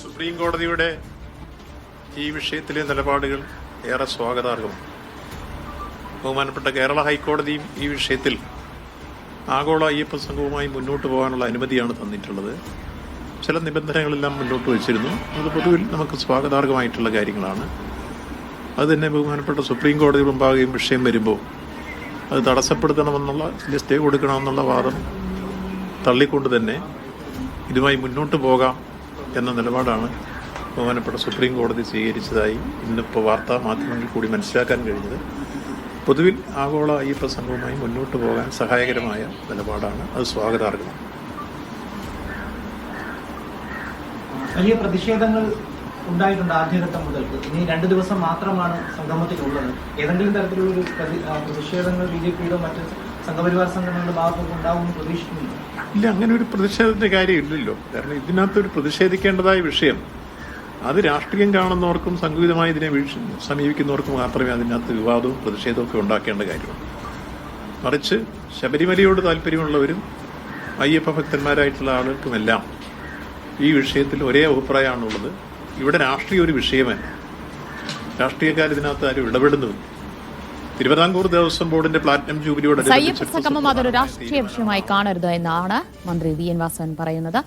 Supreme കോടതിയുടെ ഈ വിഷയത്തിലെ നിലപാടുകൾ ഏറെ സ്വാഗതാർഹമാണ് ബഹുമാനപ്പെട്ട കേരള ഹൈക്കോടതിയും ഈ വിഷയത്തിൽ ആഗോള അയ്യപ്പ സംഘവുമായി മുന്നോട്ട് പോകാനുള്ള അനുമതിയാണ് തന്നിട്ടുള്ളത്. ചില നിബന്ധനകളെല്ലാം മുന്നോട്ട് വച്ചിരുന്നു. അത് പൊതുവിൽ നമുക്ക് സ്വാഗതാർഹമായിട്ടുള്ള കാര്യങ്ങളാണ്. അത് തന്നെ ബഹുമാനപ്പെട്ട സുപ്രീം കോടതി മുമ്പാകെയും വിഷയം വരുമ്പോൾ അത് തടസ്സപ്പെടുത്തണമെന്നുള്ള സ്റ്റേ കൊടുക്കണമെന്നുള്ള വാദം തള്ളിക്കൊണ്ട് തന്നെ ഇതുമായി മുന്നോട്ട് പോകാം. എന്ന നിലപാടാണ് ബഹുമാനപ്പെട്ട സുപ്രീം കോടതി സ്വീകരിച്ചതായി ഇന്നിപ്പോൾ വാർത്താ മാധ്യമങ്ങളിൽ കൂടി മനസ്സിലാക്കാൻ കഴിഞ്ഞത്. പൊതുവിൽ ആഗോള അയ്യപ്പ സംഘവുമായി മുന്നോട്ട് പോകാൻ സഹായകരമായ നിലപാടാണ്. അത് സ്വാഗതാർഹം വലിയ പ്രതിഷേധങ്ങൾ ഉണ്ടായിട്ടുണ്ട് ആദ്യഘട്ടം മുതൽക്ക്. ഇനി രണ്ട് ദിവസം മാത്രമാണ് സംഗമത്തിലുള്ളത്. ഏതെങ്കിലും തരത്തിലുള്ള പ്രതിഷേധങ്ങൾ ബി ജെ പിയുടെ മറ്റ് സംഘപരിവാർ സംഘടനകളുടെ ഭാഗത്തുനിന്ന് ഉണ്ടാവുമെന്ന് പ്രതീക്ഷിക്കുന്നുണ്ട് ഇല്ല അങ്ങനെ ഒരു പ്രതിഷേധത്തിന്റെ കാര്യമില്ലല്ലോ. കാരണം ഇതിനകത്ത് ഒരു പ്രതിഷേധിക്കേണ്ടതായ വിഷയം. അത് രാഷ്ട്രീയം കാണുന്നവർക്കും സംഗീതമായി ഇതിനെ വീഴ്ച സമീപിക്കുന്നവർക്കും മാത്രമേ അതിനകത്ത് വിവാദവും പ്രതിഷേധവും ഒക്കെ ഉണ്ടാക്കേണ്ട കാര്യമുള്ളൂ. മറിച്ച് ശബരിമലയോട് താല്പര്യമുള്ളവരും അയ്യപ്പ ഭക്തന്മാരായിട്ടുള്ള ആളുകൾക്കുമെല്ലാം ഈ വിഷയത്തിൽ ഒരേ അഭിപ്രായമാണുള്ളത്. ഇവിടെ രാഷ്ട്രീയ ഒരു വിഷയമല്ല. രാഷ്ട്രീയക്കാർ ഇതിനകത്ത് ആരും ഇടപെടുന്നുമില്ല. തിരുവിതാംകൂർ ദേവസ്വം ബോർഡിന്റെ പ്ലാറ്റിനം ജൂബിലിയോട് സയ്യപ്പ് സംഗമം അതൊരു രാഷ്ട്രീയ വിഷയമായി കാണരുത് എന്നാണ് മന്ത്രി വി എൻ വാസവൻ പറയുന്നത്.